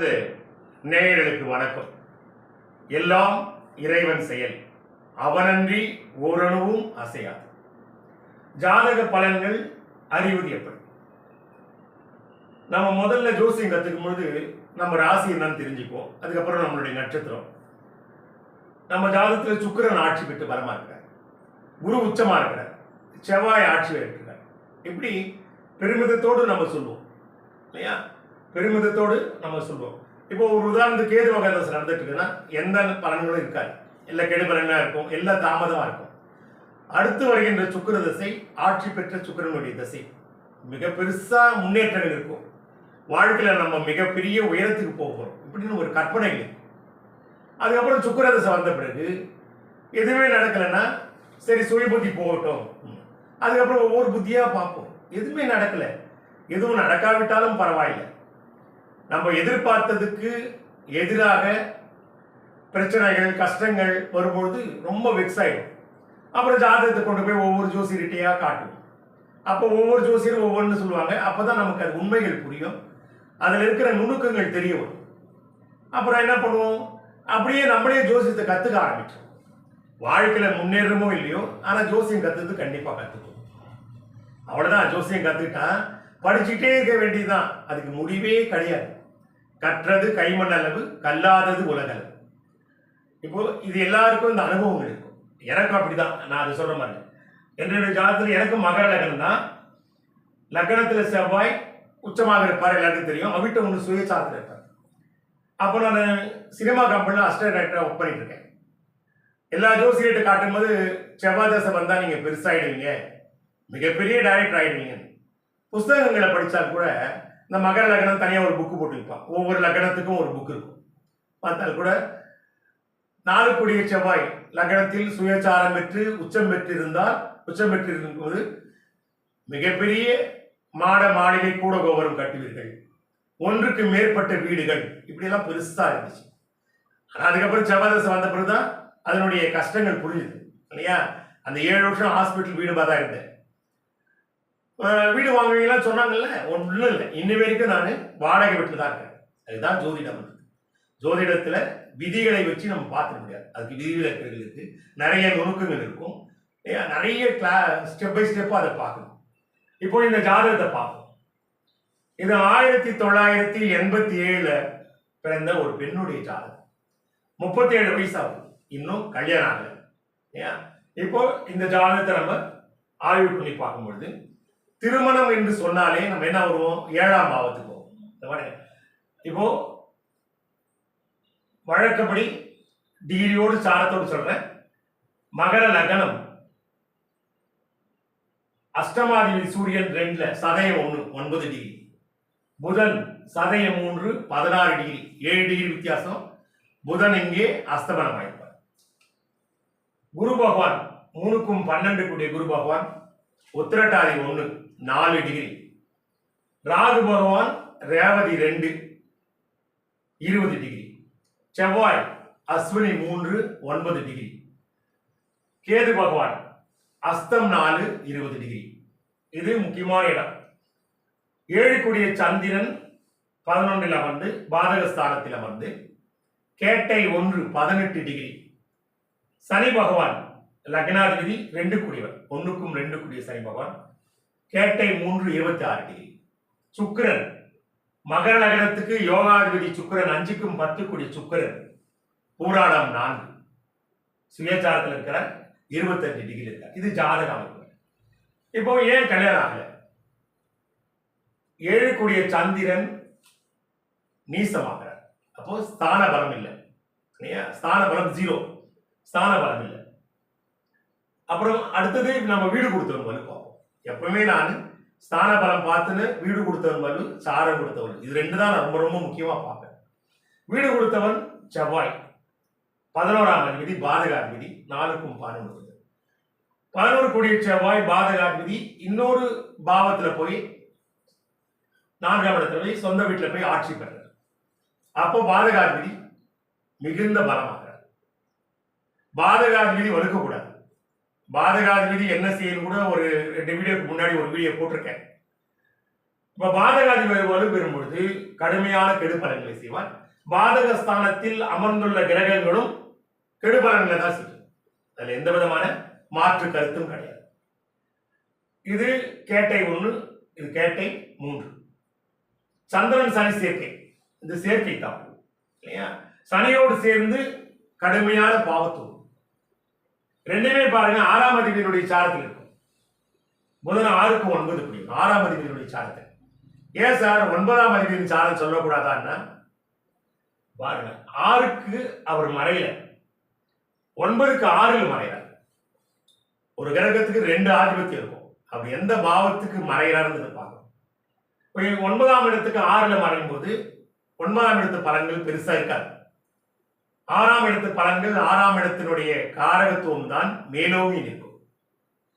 அன்பு நேயர்களுக்கு வணக்கம். எல்லாம் இறைவன் செயல். அவனன்றி ஓரணுவும் அசையாது. ஜாதக பலன்கள் அறிவது எப்படி நம்ம முதல்ல ஜோசியம் கத்துக்கும் பொழுது நம்ம ராசி என்னன்னு தெரிஞ்சுக்குவோம். அதுக்கப்புறம் நம்மளுடைய நட்சத்திரம். நம்ம ஜாதகத்துல சுக்கரன் ஆட்சி பெற்று பலமா இருக்கிறார். குரு உச்சமா இருக்கிறார். செவ்வாய் ஆட்சி இருக்கிறார். இப்படி பெருமிதத்தோடு நம்ம சொல்லுவோம். இல்லையா? பெருமிதத்தோடு நம்ம சொல்லுவோம் இப்போ ஒரு உதாரணத்துக்கு கேது வகை தசை நடந்துட்டு இருக்குன்னா எந்த பலன்களும் இருக்காது. எல்லா கெடு பலனா இருக்கும் எல்லா தாமதமாக இருக்கும். அடுத்து வருகின்ற சுக்கர தசை ஆட்சி பெற்ற சுக்கரனுடைய தசை. மிக பெருசா முன்னேற்றங்கள் இருக்கும். வாழ்க்கையில நம்ம மிகப்பெரிய உயரத்துக்கு போகிறோம் இப்படின்னு ஒரு கற்பனை இருக்கு அதுக்கப்புறம் சுக்கிர தசை வந்த பிறகு எதுவுமே நடக்கலைன்னா சரி சுய புத்தி போகட்டும். அதுக்கப்புறம் ஒவ்வொரு புத்தியாக பார்ப்போம். எதுவுமே நடக்கல. எதுவும் நடக்காவிட்டாலும் பரவாயில்லை. நம்ம எதிர்பார்த்ததுக்கு எதிராக பிரச்சனைகள் கஷ்டங்கள் வரும்பொழுது ரொம்ப வெக்ஸ் ஆகிடும் அப்புறம் ஜாதகத்தை கொண்டு போய் ஒவ்வொரு ஜோசியர்கிட்டையாக காட்டும். அப்போ ஒவ்வொரு ஜோசியரும் ஒவ்வொன்று சொல்லுவாங்க. அப்பதான் நமக்கு அது உண்மைகள் புரியும். அதில் இருக்கிற நுணுக்கங்கள் தெரிய வரும். அப்புறம் என்ன பண்ணுவோம்? அப்படியே நம்மளே ஜோசியத்தை கற்றுக்க ஆரம்பிச்சோம் வாழ்க்கையில் முன்னேறமோ இல்லையோ ஆனால் ஜோசியம் கற்றுக்கு கண்டிப்பாக கற்றுக்கும் அவ்வளோதான் ஜோசியம் கற்றுக்கிட்டா படிச்சுக்கிட்டே இருக்க வேண்டியதுதான். அதுக்கு முடிவே கிடையாது. கற்றது கைமண் அளவு கல்லாதது உலகளவு இப்போ இது எல்லாருக்கும் இந்த அனுபவம் இருக்கும் எனக்கும் அப்படிதான். நான் அதை சொல்ற மாதிரி. என்னுடைய ஜாதத்தில் எனக்கு மகர லக்னம் தான். லக்னத்தில் செவ்வாய் உச்சமாக இருப்பார் எல்லாருக்கும் தெரியும். அவிட்ட ஒன்று சுயசாரத்தில் இருப்பார். அப்போ நான் சினிமா கம்பெனியில் அஸ்ட டைரக்டராக ஒர்க் பண்ணிட்டு இருக்கேன். எல்லா ஜோசியர்கிட்ட காட்டும்போது செவ்வாய் தசை வந்தால் நீங்கள் பெருசாகிடுவீங்க மிகப்பெரிய டைரக்டர் ஆகிடுவீங்க புஸ்தகங்களை படித்தா கூட இந்த மகர லக்னம் தனியாக ஒரு புக்கு போட்டுருப்பான். ஒவ்வொரு லக்னத்துக்கும் ஒரு புக் இருக்கும். பார்த்தால் கூட நாலு கொடிய செவ்வாய் லக்னத்தில் சுயச்சாரம் பெற்று உச்சம் பெற்றிருந்தால் உச்சம் பெற்றிருக்கும் போது மிகப்பெரிய மாட மாளிகை கூட கோபுரம் கட்டுவீர்கள். ஒன்றுக்கு மேற்பட்ட வீடுகள். இப்படியெல்லாம் பெருசாக இருந்துச்சு. ஆனால் அதுக்கப்புறம் செவ்வாய் வந்த வந்த பிறகுதான் அதனுடைய கஷ்டங்கள் புரிஞ்சுது. இல்லையா? அந்த ஏழு வருஷம் ஹாஸ்பிட்டல் வீடு தான் இருந்தேன் வீடு வாங்குவீங்களாம் சொன்னாங்கல்ல? ஒன்றும் இல்லை. இன்ன வரைக்கும் நான் வாடகை வீட்டில் தான் இருக்கேன். அதுதான் ஜோதிடம். ஜோதிடத்தில் விதிகளை வச்சு நம்ம பார்த்துக்க முடியாது. அதுக்கு விதிவிலக்குகள் இருக்குது நிறைய நுணுக்கங்கள் இருக்கும். ஏன் நிறைய கிளா ஸ்டெப் பை ஸ்டெப்பாக அதை பார்க்கணும். இப்போ இந்த ஜாதகத்தை பார்ப்போம். இது ஆயிரத்தி தொள்ளாயிரத்தி எண்பத்தி ஏழில் பிறந்த ஒரு பெண்ணுடைய ஜாதகம். முப்பத்தி ஏழு வயசாகும் இன்னும் கல்யாணம் ஆகலை. ஏன்? இப்போ இந்த ஜாதகத்தை நம்ம ஆய்வு பண்ணி பார்க்கும்பொழுது திருமணம் என்று சொன்னாலே நம்ம என்ன வருவோம்? ஏழாம் பாவத்துக்கு போவோம் இப்போ வழக்கப்படி டிகிரியோடு சாரத்தோடு சொல்றேன். மகர லக்னம். அஷ்டமாதிபதி சூரியன் ரெண்டுல சதயம் ஒன்று ஒன்பது டிகிரி. புதன் சதயம் மூன்று பதினாறு டிகிரி. ஏழு டிகிரி வித்தியாசம். புதன் இங்கே அஸ்தமனம் ஆயிருப்பார். குரு பகவான் மூணுக்கும் பன்னெண்டு கூடிய குரு பகவான் உத்திரட்டாதி ஒன்று நாலு டிகிரி ராகு பகவான் ரேவதி ரெண்டு இருபது டிகிரி செவ்வாய் அஸ்வினி மூன்று ஒன்பது டிகிரி கேது பகவான் அஸ்தம் நாலு இருபது டிகிரி இது முக்கியமான இடம். ஏழுக்குடிய சந்திரன் பதினொன்றில் அமர்ந்து பாதகஸ்தானத்தில் அமர்ந்து கேட்டை ஒன்று பதினெட்டு டிகிரி சனி பகவான் லக்னாதிபதி ரெண்டு கூடியவர். ஒன்றுக்கும் ரெண்டு கூடிய சனி பகவான். கேட்டை மூன்று இருபத்தி ஆறு டிகிரி சுக்கரன். மகர நகரத்துக்கு யோகாதிபதி சுக்கரன் அஞ்சுக்கும் பத்து குடி சுக்கரன். பூராடம் நான்கு. சுயச்சாரத்தில் இருக்கிற இருபத்தஞ்சு டிகிரி இருக்கார். இது ஜாதக அமைப்பு. இப்போ ஏன் கல்யாணம் ஆகல? ஏழு கூடிய சந்திரன் நீசமாகிறார். அப்போ ஸ்தான பலம் இல்லை. இல்லையா? ஸ்தான பலம் ஜீரோ ஸ்தான பலம் இல்லை. அப்புறம் அடுத்தது நம்ம வீடு கொடுத்துருவோம் வலு எப்பவுமே நான் ஸ்தான பலம் பார்த்துன்னு வீடு கொடுத்தவன் வலு சாரம் கொடுத்தவன். இது ரெண்டு தான் நான் ரொம்ப ரொம்ப முக்கியமா பார்ப்பேன். வீடு கொடுத்தவன் செவ்வாய். பதினோராம் அதிபதி பாதகாதிபதி நாலுக்கும் பன்னெண்டு பதினோரு கோடிய செவ்வாய் பாதகாதிபதி இன்னொரு பாவத்துல போய் நான்காம் இடத்துல போய் சொந்த வீட்டுல போய் ஆட்சி பெறார் அப்போ பாதகாதிபதி மிகுந்த பலமாகிறார். பாதகாதிபதி வலுக்கக்கூடாது. பாதகாதிபதி என்ன செய்யணும் கூட ஒரு ரெண்டு வீடியோக்கு முன்னாடி ஒரு வீடியோ போட்டிருக்கேன். இப்ப பாதகாதிபதி வலு பெறும்பொழுது கடுமையான கெடுபலன்களை செய்வார். பாதக ஸ்தானத்தில் அமர்ந்துள்ள கிரகங்களும் கெடுபலன்களை தான் செய்யும். அதுல எந்த விதமான மாற்று கருத்தும் கிடையாது. இது கேட்டை ஒன்று இது கேட்டை மூன்று. சந்திரன் சனி சேர்க்கை. இந்த சேர்க்கை தான் இல்லையா? சனியோடு சேர்ந்து கடுமையான பாவத்துவம் ரெண்டுமே பாருங்க ஆறாம் அதிபதியினுடைய சாரத்தில் இருக்கும். முதல்ல ஆறுக்கு ஒன்பது புரியும் ஆறாம் அதிபதியினுடைய சாரத்தில். ஏன் சார்? ஒன்பதாம் அதிபதியின் சாரம் சொல்லக்கூடாதான்னா பாருங்க ஆறுக்கு அவர் மறையல. ஒன்பதுக்கு ஆறில் மறையிறார். ஒரு கிரகத்துக்கு ரெண்டு ஆதிபத்தியம் இருக்கும். அப்படி எந்த பாவத்துக்கு மறையிறாருன்னு பார்க்கணும். ஒன்பதாம் இடத்துக்கு ஆறுல மறையும் போது ஒன்பதாம் இடத்து பலன்கள் பெருசா இருக்காது. ஆறாம் இடத்து பலன்கள் ஆறாம் இடத்தினுடைய காரகத்துவம் தான் மேலோங்கி நிற்கும்.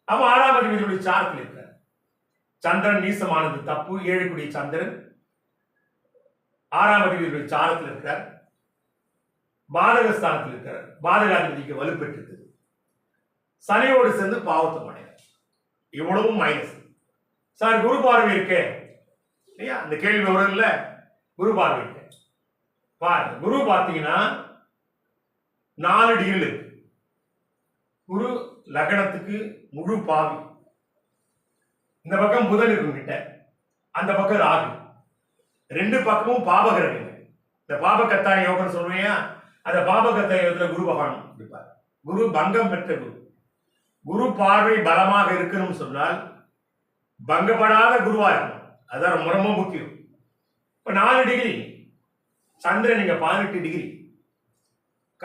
அப்ப ஆறாம் அதிபதியுடைய சாரத்தில் இருக்கிறார். சந்திரன் நீசமானது தப்பு ஏழு குடி சந்திரன். ஆறாம் அதிபதியுடைய சாரத்தில் இருக்கிறார் பாதக ஸ்தானத்தில் இருக்கிறார். பாதகாதிபதிக்கு வலுப்பெற்றிருக்குது சனியோடு சேர்ந்து பாவத்துவம் அடைகிறார் இவ்வளவும் மைனஸ் சார் குரு பார்வை இருக்கே. இல்லையா? அந்த கேள்வி வரும் இல்லை. குரு பார்வை இருக்கேன் குரு பார்த்தீங்கன்னா நாலு டிகிரி இருக்கு. குரு லக்னத்துக்கு முழு பாவி. இந்த பக்கம் புதன் இருக்கும் கிட்ட அந்த பக்கம் ராகு. ரெண்டு பக்கமும் பாபகிரகங்கள் இந்த பாபகத்தா யோகம் சொல்றியா அந்த பாபகத்தா யோகத்தில் குரு பகவான் இருப்பார். குரு பங்கம் பெற்ற குரு. குரு பார்வை பலமாக இருக்கணும்னு சொன்னால் பங்கப்படாத குருவா இருக்கும் அதான் ரொம்ப ரொம்ப முக்கியம். இப்போ நாலு டிகிரி சந்திரன் நீங்கள் பதினெட்டு டிகிரி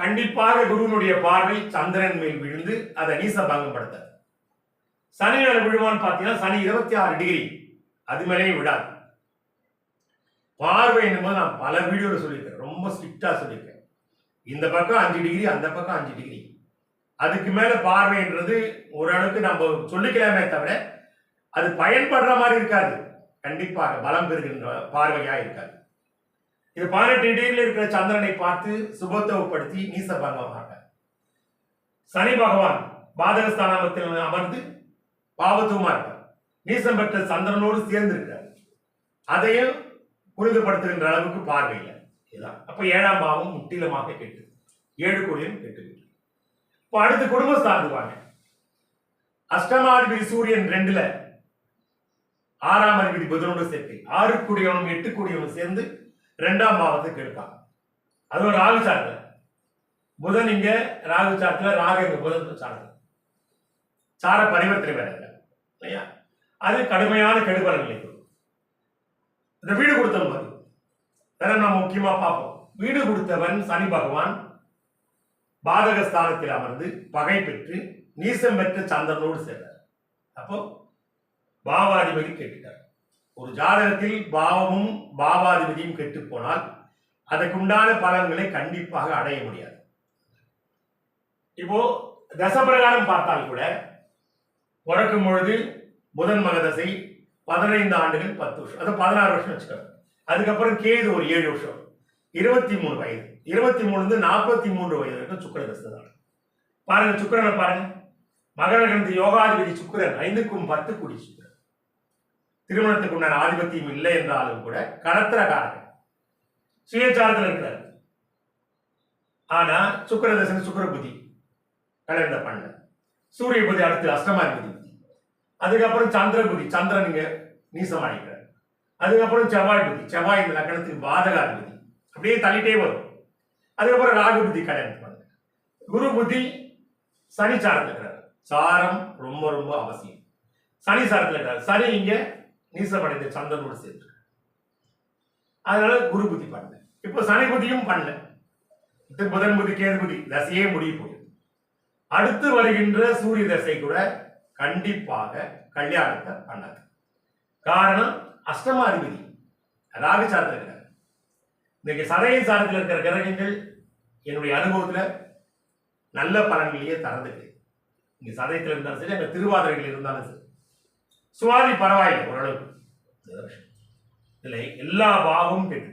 கண்டிப்பாக குருவினுடைய பார்வை சந்திரன் மேல் விழுந்து அதை நீச பங்கப்படுத்த சனி மேல விழுவான்னு பார்த்தீங்கன்னா சனி இருபத்தி ஆறு டிகிரி அது மேலேயும் விடாது பார்வை என்னும்போது நான் பல வீடியோவில் சொல்லியிருக்கேன். ரொம்ப ஸ்ட்ரிக்டா சொல்லியிருக்கேன். இந்த பக்கம் அஞ்சு டிகிரி அந்த பக்கம் அஞ்சு டிகிரி. அதுக்கு மேல பார்வைன்றது ஓரளவுக்கு நம்ம சொல்லிக்கலாமே தவிர அது பயன்படுற மாதிரி இருக்காது. கண்டிப்பாக பலம் பெறுகின்ற பார்வையா இருக்காது. இது பதினெட்டு டிகிரியில் இருக்கிற சந்திரனை பார்த்து சுபத்துவப்படுத்தி நீச பங்கமாக சனி பகவான் பாதகஸ்தானத்தில் அமர்ந்து பாவத்துவமா இருக்கார். நீசம் பெற்ற சந்திரனோடு சேர்ந்து இருக்கிறார் அதையும் புரிதப்படுத்துகின்ற அளவுக்கு பார்வை இல்லை. இதுதான். அப்ப ஏழாம் பாவம் முற்றிலுமாக கெட்டு ஏழு கோடியும் கெட்டு இப்போ இப்ப அடுத்து குடும்பம் சார்ந்துவாங்க அஷ்டமாதிபதி சூரியன் ரெண்டுல ஆறாம் அதிபதி புதனோடு சேர்த்து ஆறு கூடியவனும் எட்டு கூடியவனும் சேர்ந்து ரெண்டாம் பாவத்துக்கு அது ஒரு ராகு சாரத்துல புதன் இங்க ராகு சாரத்துல ராகு இங்க புதன் சாரத்துல சார பரிவர்த்தனை வேற இல்லையா? அது கடுமையான கெடுபலன்களை கொடுக்கும் இந்த வீடு கொடுத்தவன் மாதிரி வேற நம்ம முக்கியமா பார்ப்போம். வீடு கொடுத்தவன் சனி பகவான் பாதக ஸ்தானத்தில் அமர்ந்து பகை பெற்று நீசம் பெற்று சந்திரனோடு சேர்றார் அப்போ பாவாதிபதி கேட்டுட்டார். ஒரு ஜாதகத்தில் பாவமும் பாவாதிபதியும் கெட்டுப்போனால் அதற்குண்டான பலன்களை கண்டிப்பாக அடைய முடியாது. இப்போ தசப்பிரகாரம் பார்த்தால் கூட பிறக்கும் பொழுது புதன் மகதசை பதினைந்து ஆண்டுகள் பத்து வருஷம் அது பதினாறு வருஷம் வச்சுக்கோங்க. அதுக்கப்புறம் கேது ஒரு ஏழு வருஷம் இருபத்தி மூணு வயது. இருபத்தி மூணுலேருந்து நாற்பத்தி மூன்று வயது வரைக்கும் சுக்கர தசை தான். பாருங்க சுக்கரனை பாருங்க. மகர யோகாதிபதி சுக்கரன் ஐந்துக்கும் பத்து குடிச்சு. திருமணத்துக்கு உண்டான ஆதிபத்தியம் இல்லை என்றாலும் கூட கடத்திரகாரகன் சுயச்சாரத்தில் இருக்கிறார். ஆனா சுக்கரதசன் சுக்கரபுதி கலந்த பண்ண. சூரிய புதி அடுத்து அஷ்டமாதிபதி அதுக்கப்புறம் சந்திரபுதி சந்திரன் இங்க நீசம் அதுக்கப்புறம் செவ்வாய் புதி. செவ்வாய் இந்த லக்கணத்துக்கு பாதகாதிபதி. அப்படியே தள்ளிட்டே வரும். அதுக்கப்புறம் ராகு புத்தி கல்யாணம் பண்ணுங்க குரு புத்தி சனி சாரத்தில் இருக்கிறார். சாரம் ரொம்ப ரொம்ப அவசியம். சனி சாரத்தில் இருக்கிறார். சனி இங்க நீசமடைந்த சந்தனோடு சேர்ந்து. அதனால குரு புத்தி பண்ணல. இப்போ சனி புத்தியும் பண்ணல. இது புதன் புத்தி கேது புத்தி தசையே முடிய போகுது. அடுத்து வருகின்ற சூரிய தசை கூட கண்டிப்பாக கல்யாணத்தை பண்ணாது. காரணம் அஷ்டமாதிபதி ராகு சாரத்தில் இருக்கிறார் இன்னைக்கு சதய சாரத்தில் இருக்கிற கிரகங்கள் என்னுடைய அனுபவத்தில் நல்ல பலன்களையே தரந்துக்கு இங்கே சதயத்தில் இருந்தாலும் சரி அங்கே திருவாதிரைகள் இருந்தாலும் சரி. சுவாதி பரவாயில்லை ஓரளவுக்கு. இல்லை எல்லா பாவமும் கெட்டு.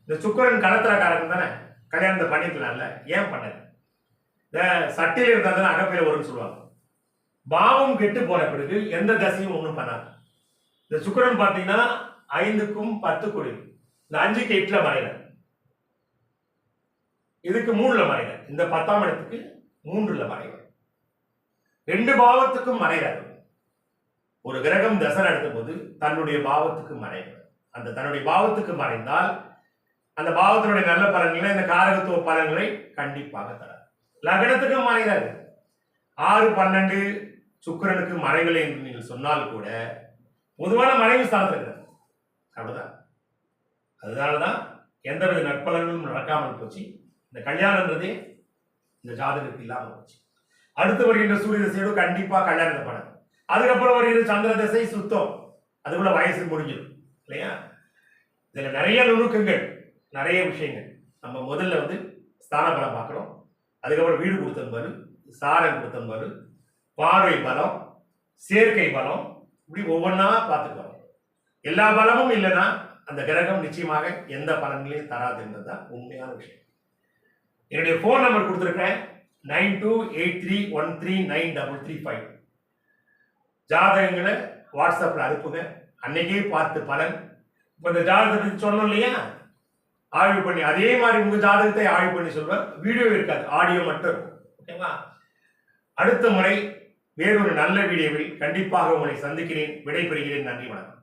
இந்த சுக்கரன் கடத்திரக்காரன் தானே? கல்யாணத்தை பண்ணிக்கலாம்ல. ஏன் பண்ணல? இந்த சட்டையில் இருந்தா தானே அகப்பையில் வரும்னு சொல்லுவாங்க. பாவம் கெட்டு போன பிறகு எந்த தசையும் ஒன்றும் பண்ணாது. இந்த சுக்கிரன் பார்த்தீங்கன்னா ஐந்துக்கும் பத்து கோடி இந்த அஞ்சுக்கு எட்டுல மறைகிறார் இதுக்கு மூணுல மறைகிறார் இந்த பத்தாம் இடத்துக்கு மூன்றுல மறைகிறார் ரெண்டு பாவத்துக்கும் மறைகிறார் ஒரு கிரகம் தசை நடத்தும் போது தன்னுடைய பாவத்துக்கு மறைவு அந்த தன்னுடைய பாவத்துக்கு மறைந்தால் அந்த பாவத்தினுடைய நல்ல பலன்களை இந்த காரகத்துவ பலன்களை கண்டிப்பாக தரார். லக்னத்துக்கு மறைகிறாரு. ஆறு பன்னெண்டு சுக்கரனுக்கு மறைவில்லை என்று நீங்கள் சொன்னால் கூட பொதுவான மறைவு ஸ்தானத்தில் இருக்கிறார் அப்படிதான். அதனாலதான் எந்தவித நற்பலன்களும் நடக்காமல் போச்சு. இந்த கல்யாணம்ன்றதே இந்த ஜாதகத்துக்கு இல்லாமல் போச்சு. அடுத்து வருகின்ற சூரிய திசையோடு கண்டிப்பாக கல்யாணத்தை பண்ணணும். அதுக்கப்புறம் வருகிற சந்திர திசை சுத்தம். அதுக்குள்ள வயசு முடிஞ்சிடும். இல்லையா? இதில் நிறைய நுணுக்கங்கள் நிறைய விஷயங்கள். நம்ம முதல்ல வந்து ஸ்தான பலம் பார்க்குறோம் அதுக்கப்புறம் வீடு கொடுத்தன் பாரு சாரம் கொடுத்தன் பாரு பார்வை பலம் சேர்க்கை பலம் இப்படி ஒவ்வொன்றா பார்த்துட்டு வரோம். எல்லா பலமும் இல்லைன்னா அந்த கிரகம் நிச்சயமாக எந்த பலன்களையும் தராதுன்றது தான் உண்மையான விஷயம். என்னுடைய ஃபோன் நம்பர் கொடுத்துருக்கேன் nine two eight three one three nine double three five. ஜாதகங்களை வாட்ஸ்அப்பில் அனுப்புங்க. அன்னைக்கே பார்த்து பலன். இப்போ இந்த ஜாதகத்தை சொன்னோம் இல்லையா? ஆய்வு பண்ணி அதே மாதிரி உங்கள் ஜாதகத்தை ஆய்வு பண்ணி சொல்வேன் வீடியோ இருக்காது ஆடியோ மட்டும் இருக்கும். ஓகேவா அடுத்த முறை வேறொரு நல்ல வீடியோவில் கண்டிப்பாக உங்களை சந்திக்கிறேன். விடைபெறுகிறேன். நன்றி வணக்கம்.